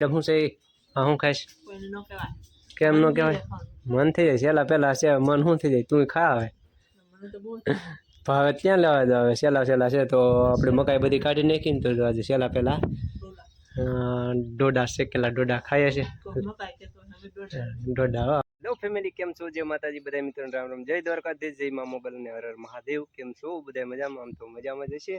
શું છે હા હું ખાઈશ. કેમ નો કહેવાય? મન થઈ જાય છેલ્લા પહેલા છે મન શું થઈ જાય? તું ખા હવે. ભાવે ત્યાં લેવા દો હવે? છેલ્લા છેલ્લા છે તો આપણે મકાઈ બધી કાઢી નાખીને તો આજે છેલ્લા પહેલા ડોડા. શેકેલા ડોડા ખાઈએ છે. ડોડા. હેલો ફેમિલી કેમ છો? જય માતાજી બધા મિત્રો રામ રામ. જય દ્વારકાધીશ જય મા મોબાઈલ અને હર મહાદેવ. કેમ છો? બધા મજામાં? આમ તો મજામાં જ હશે.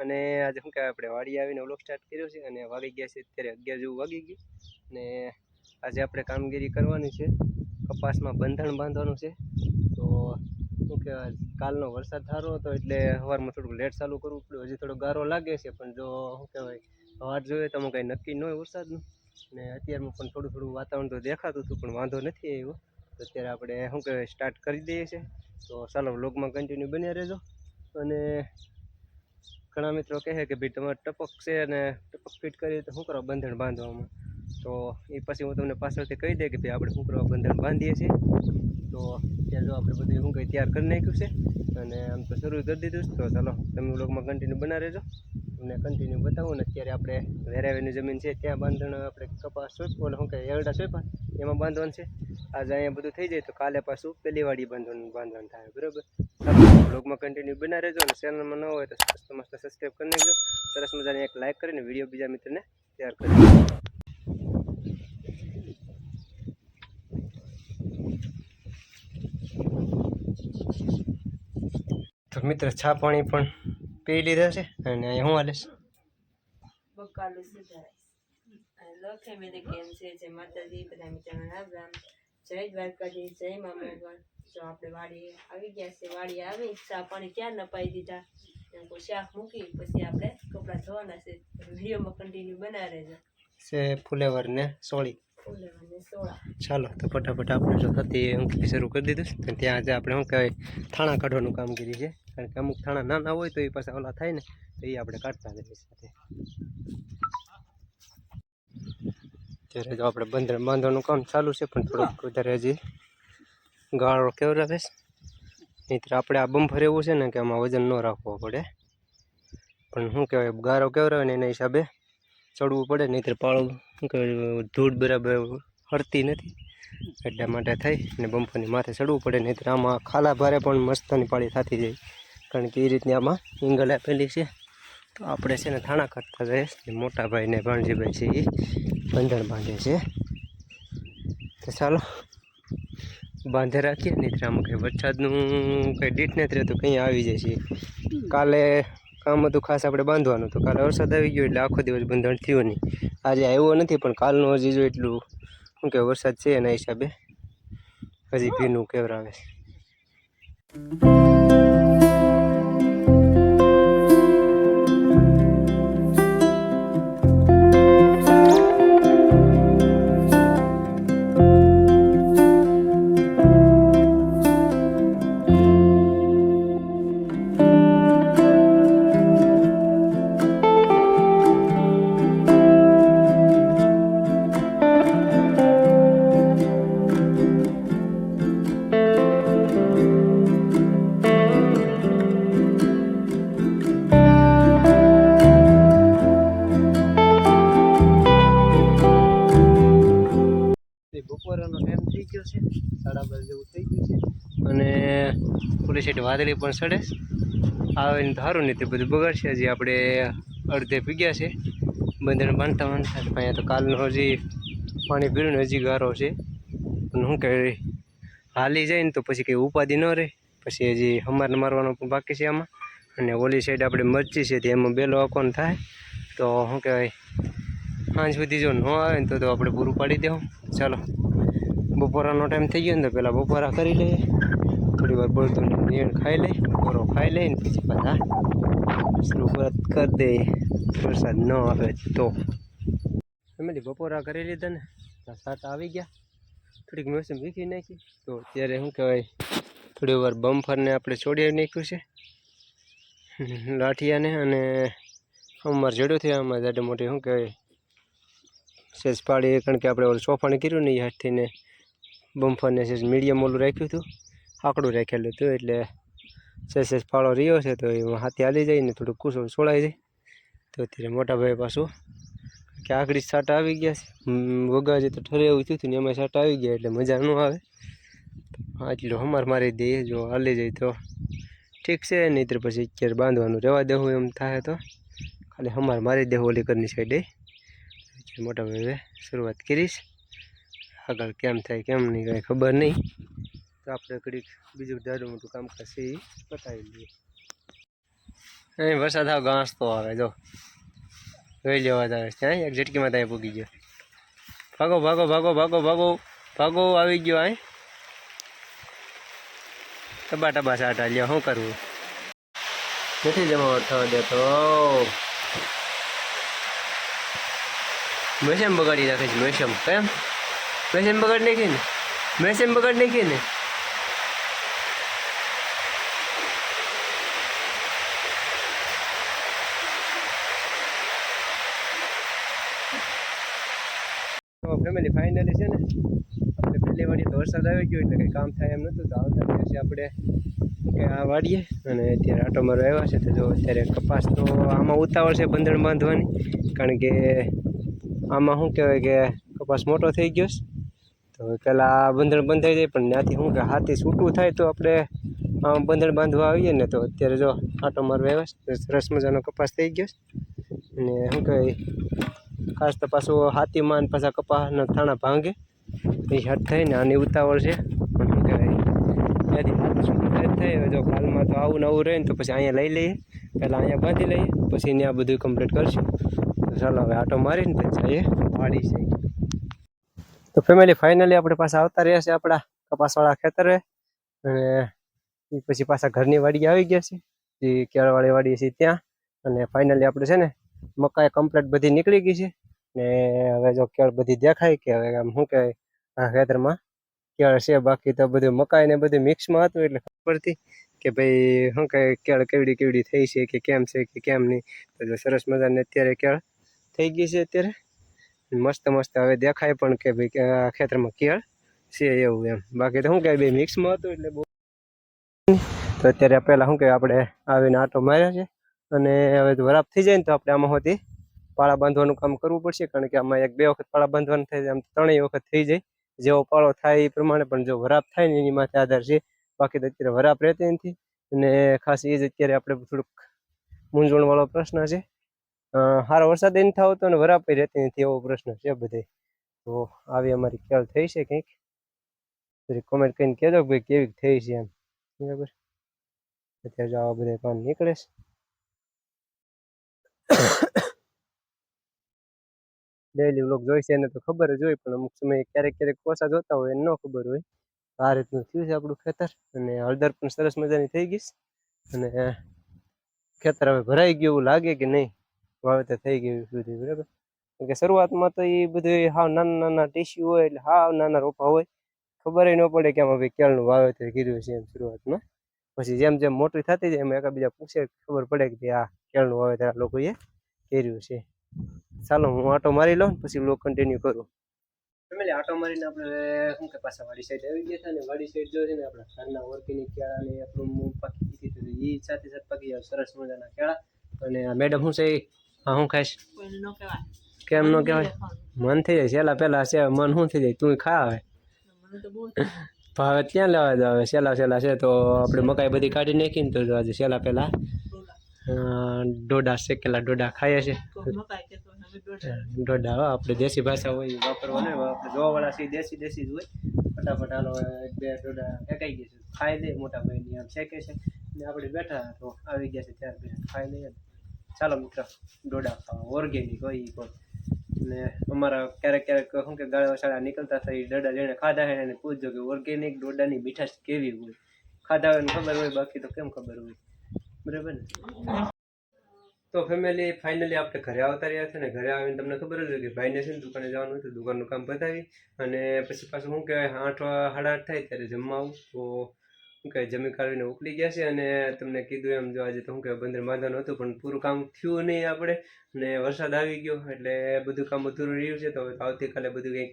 અને આજે શું કહેવાય, આપણે વાડી આવીને વ્લોગ સ્ટાર્ટ કર્યો છે અને વાગી ગયા છે અત્યારે અગિયાર જેવું વાગી ગયું. અને આજે આપણે કામગીરી કરવાની છે. કપાસમાં બંધણ બાંધવાનું છે. તો શું કહેવાય, કાલનો વરસાદ સારો હતો એટલે સવારમાં થોડુંક લેટ ચાલુ કરવું પડ્યું. હજી થોડો ગારો લાગે છે, પણ જો શું કહેવાય વાટ જોઈએ તો કંઈ નક્કી ન હોય વરસાદનું. અને અત્યારમાં પણ થોડું થોડું વાતાવરણ તો દેખાતું હતું, પણ વાંધો નથી આવ્યો. તો અત્યારે આપણે શું કહેવાય સ્ટાર્ટ કરી દઈએ છીએ. તો ચાલો વ્લોગમાં કન્ટિન્યુ બન્યા રહેજો. અને ઘણા મિત્રો કહે કે ભાઈ તમારે ટપક છે અને ટપક ફિટ કરીએ તો શું કરો બંધન બાંધવામાં? તો એ પછી હું તમને પાછળથી કહી દે કે ભાઈ આપણે શું કરવા બંધણ બાંધીએ છીએ? તો જો આપણે બધું શું કંઈ તૈયાર કરી નાખ્યું છે અને આમ તો શરૂ કરી દીધું છે. તો ચાલો, તમે વ્લોગમાં કન્ટિન્યુ બના રહેજો. તમને કન્ટિન્યુ બતાવું ને અત્યારે આપણે વેરાવેની જમીન છે, ત્યાં બાંધણ આપણે કપાસ સોપ એટલે શું કહે એરડા સોપા એમાં બાંધવાનું છે. આજે અહીંયા બધું થઈ જાય તો કાલે પાછું પેલી વાડી બાંધવાનું બાંધવાનું થાય, બરાબર? બ્લોગમાં કન્ટિન્યુ બના રહેજો અને ચેનલમાં ન હોય તો મસ્ત મસ્ત સબસ્ક્રાઈબ કરી નાખજો. સરસ મજાની એક લાઇક કરીને વીડિયો બીજા મિત્રને શેર કરી તો મિત્ર છા પાણી પણ પી લીધા છે અને અહીંયા હું હાલે હેલો ફેમિલી કેમ છે? જય માતાજી બધા મિત્રોને રામ રામ જય દ્વારકાજી જય મા મોગલ જો આપણે વાડી આવી ગયા છે વાડી આવી ચા પાણી ક્યાં નપાઈ દીધા? કોઈ શાક મૂકી પછી આપણે કપડાં ધોવાના છે. વિડીયોમાં કન્ટિન્યુ બના રહેજો. છે ફુલેવર ને સોળી. ચાલો તો ફટાફટ આપણે જો થતી હું કહેવાય શરૂ કરી દીધું. તો ત્યાં આજે આપણે શું કહેવાય થાણા કાઢવાનું કામગીરી છે. કારણ કે અમુક થાણા નાના હોય તો એ પાછા ઓલા થાય ને તો એ આપણે કાઢતા જઈએ સાથે. ત્યારે જો આપણે બંદર બાંધવાનું કામ ચાલુ છે, પણ થોડુંક વધારે હજી ગાળો કેવડાવે છે? નહીં આપણે આ બમ્ફર એવું છે ને કે આમાં વજન ન રાખવો પડે. પણ શું કહેવાય ગારો કેવડાવે ને એના હિસાબે ચડવું પડે, નહીંતર પાળું શું ધૂળ બરાબર હરતી નથી. એટલા માટે થઈ ને બમ્ફરની માથે ચડવું પડે, નહીંતર આમાં ખાલા ભારે પણ મસ્તની પાળી થતી જાય. કારણ કે એ રીતની આમાં એંગલ આપેલી છે. તો આપણે છે ને થાણા કરતા જઈએ મોટા ભાઈ ને ભાણજીભાઈ છે એ બંધણ બાંધે છે. તો ચાલો, બાંધે રાખીએ, નહીંતર આમાં કંઈ વરસાદનું કંઈ ડીટ નથી રહેતું, કંઈ આવી જાય છે. કાલે કામ હતું ખાસ આપણે બાંધવાનું, તો કાલે વરસાદ આવી ગયો એટલે આખો દિવસ બંધણ થયું નહીં. આજે આવ્યો નથી, પણ કાલનું હજી જો એટલું, શું કે વરસાદ છે એના હિસાબે હજી ભીનું કેવરાવે છે. પોલીસ સાઈડ વાદળી પણ સડે. આવે ને સારું નહીં તે બધું બગાડશે. હજી આપણે અડધે પીગ્યા છે. બંધણ બાંધતા બાંધતા અહીંયા તો કાલનો હજી પાણી ને હજી ગારો છે. પણ શું કહે હાલી જાય ને તો પછી કંઈ ઉપાધિ ન રહે. પછી હજી હમારને મારવાનો પણ બાકી છે આમાં. અને ઓલી સાઈડ આપણે મરચી છે તે એમાં બેલો આપવાનો થાય. તો શું કહેવાય સાંજ સુધી જો ન આવે ને તો આપણે પૂરું પાડી દેવું. ચાલો. બપોરાનો ટાઈમ થઈ ગયો ને તો પહેલાં બપોરા કરી લઈએ. વાર બળતું નીણ ખાઈ લઈ બપોરો ખાઈ લે ને પછી પાછા વ્રત કરી દે. વરસાદ ન આવે તો. ફેમિલી બપોરા કરી લીધા ને સાત આવી ગયા. થોડીક મોસમ વીખી નાખી. તો અત્યારે શું કહેવાય, થોડી વાર બમ્ફરને આપણે છોડી નાખ્યું છે. લાઠિયાને અને અમારે જડ્યો થયું અમારે જાડે મોટી શું કહેવાય સેજ પાડી કારણ કે આપણે ઓલું સોફાને કર્યું ને એ હાથથી ને બમ્ફરને સેજ મીડિયમ ઓલું રાખ્યું હતું. આકડું રાખેલું હતું એટલે સેસ ફાળો રહ્યો છે તો એમાં હાથે હાલી જાય ને થોડુંક કુસો છોડાઈ જાય. તો મોટા ભાઈ પાછું કે આકડી સાટા આવી ગયા છે. વગાજે તો ઠરે એવું થયું હતું ને એમાં સાટા આવી ગયા એટલે મજા ન આવે. આટલું હમાર મારી દઈએ જો હાલી જાય તો ઠીક છે, નહીંતર પછી અત્યારે બાંધવાનું રહેવા દેવું એમ થાય તો. ખાલી હમાર મારી દેવું ઓલી કરની સાઈડે મોટા ભાઈ શરૂઆત કરીશ. આગળ કેમ થાય, કેમ નહીં, કાંઈ ખબર નહીં. તો આપણે ઘડીક બીજું જાડું મોટું કામકાજ છે એ પતાવી લઈએ અહીં વરસાદ આવ ઘાસ તો આવે જો જોઈ લેવા આવે ત્યાં એક ઝટકીમાં ત્યાં પૂગી ગયો ભાગો ભાગો ભાગો ભાગો ભાગો ભાગો આવી ગયો અહીં ટબા ટબા સાટા લ્યો શું કરવું નથી જમા થવા દેતો. મેસેમ બગાડી નાખે છે મેસેમ કેમ? મેસેમ બગાડી નાખી ને મેસેમ બગાડી નાખી ને. ફેમિલી ફાઇનલી છે ને, આપણે પહેલી વાડી તો વરસાદ આવી ગયો એટલે કંઈ કામ થાય એમ નહોતું, તો આવતા દિવસે આપણે આ વાડીએ અને અત્યારે આટો મારો આવ્યા છે, તો જો અત્યારે કપાસ તો આમાં ઉતાવળ છે બંધણ બાંધવાની, કારણ કે આમાં શું કહેવાય કે કપાસ મોટો થઈ ગયો છે. તો પહેલાં આ બંધણ બંધાઈ જાય, પણ ત્યાંથી શું કે હાથી છૂટું થાય તો આપણે આમ બંધણ બાંધવા આવીએ ને, તો અત્યારે જો આટો મારવા આવ્યા છે સરસ મજાનો કપાસ થઈ ગયો છે. અને શું કહેવાય ખાસ તો પાછું હાથીમાં ને પાછા કપાસના થાણા ભાંગે. એ હટ થઈને આની ઉતાવળ છે. પણ શું કહેવાય, ત્યાંથી હાથ થાય જ કાલમાં તો આવું ને આવું રહે ને તો પછી અહીંયા લઈ લઈએ. પહેલાં અહીંયા બાંધી લઈએ, પછી ત્યાં બધું કમ્પ્લીટ કરશું. ચાલો હવે આટો મારીને પછી જઈએ. વાડી છે. તો ફેમિલી ફાઇનલી આપણે પાછા આવતા રહ્યા છે આપણા કપાસવાળા ખેતરે. અને પછી પાછા ઘરની વાડી આવી ગયા છે. જે કેળવાળી વાડી છે ત્યાં. અને ફાઇનલી આપણે છે ને મકાઈ કમ્પ્લીટ બધી નીકળી ગઈ છે. ને હવે જો કેળ બધી દેખાય કે હવે આમ શું કહેવાય? આ ખેતરમાં કેળ છે, બાકી તો બધું મકાઈ ને બધું મિક્સમાં હતું એટલે ખબર હતી કે ભાઈ શું કહે કેળ કેવડી કેવડી થઈ છે કે કેમ છે કે કેમ નહીં. તો સરસ મજાની અત્યારે કેળ થઈ ગઈ છે અત્યારે. મસ્ત મસ્ત હવે દેખાય પણ કે ભાઈ આ ખેતરમાં કેળ છે એવું એમ. બાકી તો શું કહે ભાઈ મિક્સમાં હતું એટલે બહુ તો અત્યારે પહેલાં શું કહે આપણે આવીને આટો માર્યા છે. અને હવે વરાપ થઈ જાય ને તો આપણે આમાં હોતી પાળા બાંધવાનું કામ કરવું પડશે, કારણ કે આમાં એક બે વખત પાળા બાંધવાનું થાય આમ ત્રણેય વખત થઈ જાય. જેવો પાળો થાય એ પ્રમાણે, પણ જો વરાપ થાય ને એની માથે આધાર છે, બાકી તો અત્યારે વરાપ રહેતી નથી. અને ખાસ એ જ અત્યારે આપણે થોડુંક મૂંઝવણવાળો પ્રશ્ન છે. સારો વરસાદ એ નથી આવતો અને વરાપ રહેતી નથી એવો પ્રશ્ન છે બધે તો આવી અમારી ખ્યાલ થઈ છે કંઈક? પછી કોમેન્ટ કરીને કહેજો કે કેવી થઈ છે એમ. બરાબર? અત્યારે જો આવા બધા કામ નીકળે છે. ડેઈલી વ્લોગ જોઈ છે, એને તો ખબર જ હોય, પણ અમુક સમયે ક્યારેક ક્યારેક ઓછા જોતા હોય, એને ન ખબર હોય. આ રીતનું થયું છે આપણું ખેતર, અને હળદર પણ સરસ મજાની થઈ ગઈ અને ખેતર હવે ભરાઈ ગયું એવું લાગે કે નહીં, વાવેતર થઈ ગયું સુધી બરાબર? કે શરૂઆતમાં તો એ બધું હાવ નાના નાના ટીસ્યુ હોય, એટલે હાવ નાના રોપા હોય, ખબર ન પડે કે આમાં ભાઈ કેળનું વાવેતર કર્યું છે એમ શરૂઆતમાં. પછી જેમ જેમ મોટી થતી જાય એમ એકાબીજા પૂછે ખબર પડે કે આ કેળનું વાવેતર આ લોકોએ કર્યું છે. ચાલો હું આટો મારી લઉં પછી બ્લોગ કન્ટિન્યુ કરું. ફેમિલી આટો મારીને આપણે શું કે પાછા વાડી સાઈડ આવી ગયા હતા ને વાડી સાઈડ જો છે ને આપણા ઘરના ઓર્ગેનિક કેળા ને આપણું મૂળ પાકી દીધી હતી એ સાથે સાથે પાકી જાય સરસ મજાના કેળા. અને આ મેડમ શું છે હા હું ખાઈશ કેમ ન કહેવાય? મન થઈ જાય છેલ્લા પહેલા છે મન શું થઈ જાય? તું ખા હવે. ભાવે ત્યાં લેવા જાવ હવે, સેલા સેલા છે તો આપણે મકાઈ બધી કાઢી નાખીને તો આજે સેલા પહેલાં ડોડા શેકેલા ડોડા ખાઈએ છે. ડોડા આપણે દેશી ભાષા હોય એ વાપરવા નહીં આપણે જોવાવાળા છીએ દેશી દેશી જ હોય. ફટાફટ હાલો એક, બે ડોડા ફેંકાઈ ગયા છે. ખાઈ દે મોટા ભાઈની આમ શેકે છે. ને આપણે બેઠા તો આવી ગયા છે, ત્યાર પછી ખાઈ લઈએ. ચાલો મિત્ર, ડોડા ખાવા ઓર્ગેનિક હોય એ પણ ને અમારા ક્યારેક ક્યારેક શું કે ગાળા શાળા નીકળતા થાય ડોડા જેણે ખાધા હે એને પૂછજો કે ઓર્ગેનિક ડોડાની મીઠાશ કેવી હોય? ખાધા હોય ખબર હોય, બાકી તો કેમ ખબર હોય? બરાબર ને? તો ફેમિલી ફાઇનલી આપણે ઘરે આવતા રહ્યા છે ને ઘરે આવીને તમને ખબર જ કે ભાઈને છે ને દુકાને જવાનું હતું, દુકાનનું કામ પતાવી અને પછી પાછું શું કહેવાય, આઠ સાડા આઠ થાય ત્યારે જમવા આવું. તો શું કહે જમી કાઢીને ઉકળી ગયા છે અને તમને કીધું એમ જો આજે તો શું કહેવાય, બંદર બાંધવાનું હતું, પણ પૂરું કામ થયું નહીં આપણે ને વરસાદ આવી ગયો, એટલે બધું કામ અધૂરું રહ્યું છે, તો આવતીકાલે બધું કંઈક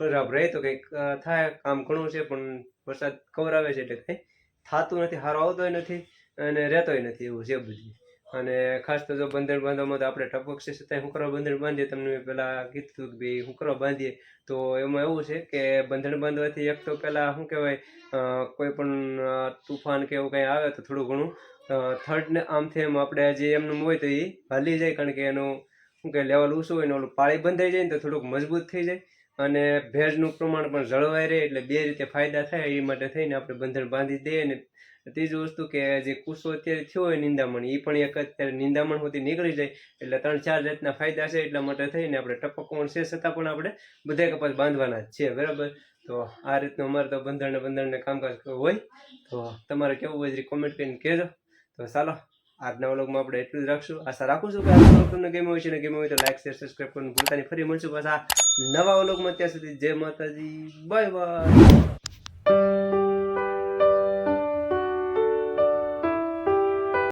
ખરાબ રહે તો કંઈક થાય, કામ ઘણું છે, પણ વરસાદ કવર આવે છે એટલે કંઈ થતું નથી સારો આવતોય નથી અને રહેતોય નથી એવું છે બધું. અને ખાસ તો જો બંધણ બાંધવામાં તો આપણે ટપક છે છતાંય હું કરવા બંધણ બાંધીએ, તમને મેં પહેલાં કીધું કે ભાઈ હું કરવા બાંધીએ, તો એમાં એવું છે કે બંધણ બાંધવાથી એક તો પહેલાં શું કહેવાય કોઈ પણ તુફાન કે એવું કંઈ આવે તો થોડું ઘણું થર્ડને આમથી એમ આપણે જે એમનું હોય તો એ હાલી જાય, કારણ કે એનું શું કે લેવલ ઊંચું હોય ને ઓલું પાળી બંધાઈ જાય ને તો થોડુંક મજબૂત થઈ જાય, અને ભેજનું પ્રમાણ પણ જળવાઈ રહે એટલે બે રીતે ફાયદા થાય એ માટે થઈને આપણે બંધણ બાંધી દઈએ ને ત્રીજી વસ્તુ કે જે કુસો અત્યારે થયો હોય નિંદામણ એ પણ એક અત્યારે નિંદામણ હોતી નીકળી જાય. એટલે ત્રણ ચાર જાતના ફાયદા છે એટલા માટે થઈને આપણે ટપકવાનું છે, છતાં પણ આપણે બધા કપાસ બાંધવાના જ છે, બરાબર? તો આ રીતનું અમારે તો બંધારણને બંધણ ને કામકાજ હોય. તો તમારે કેવું હોય કોમેન્ટ કરીને કહેજો. તો ચાલો, આજના વ્લોગમાં આપણે એટલું જ રાખશું. આશા રાખું છું કે આ વ્લોગ તમને ગમ્યો હોય છે ને ગમ્યો હોય તો લાઈક શેર સબસ્ક્રાઈબ કરવાનું ભૂલતા ફરી મળશું પાછા નવા વ્લોગમાં ત્યાં સુધી. જય માતાજી. Bye bye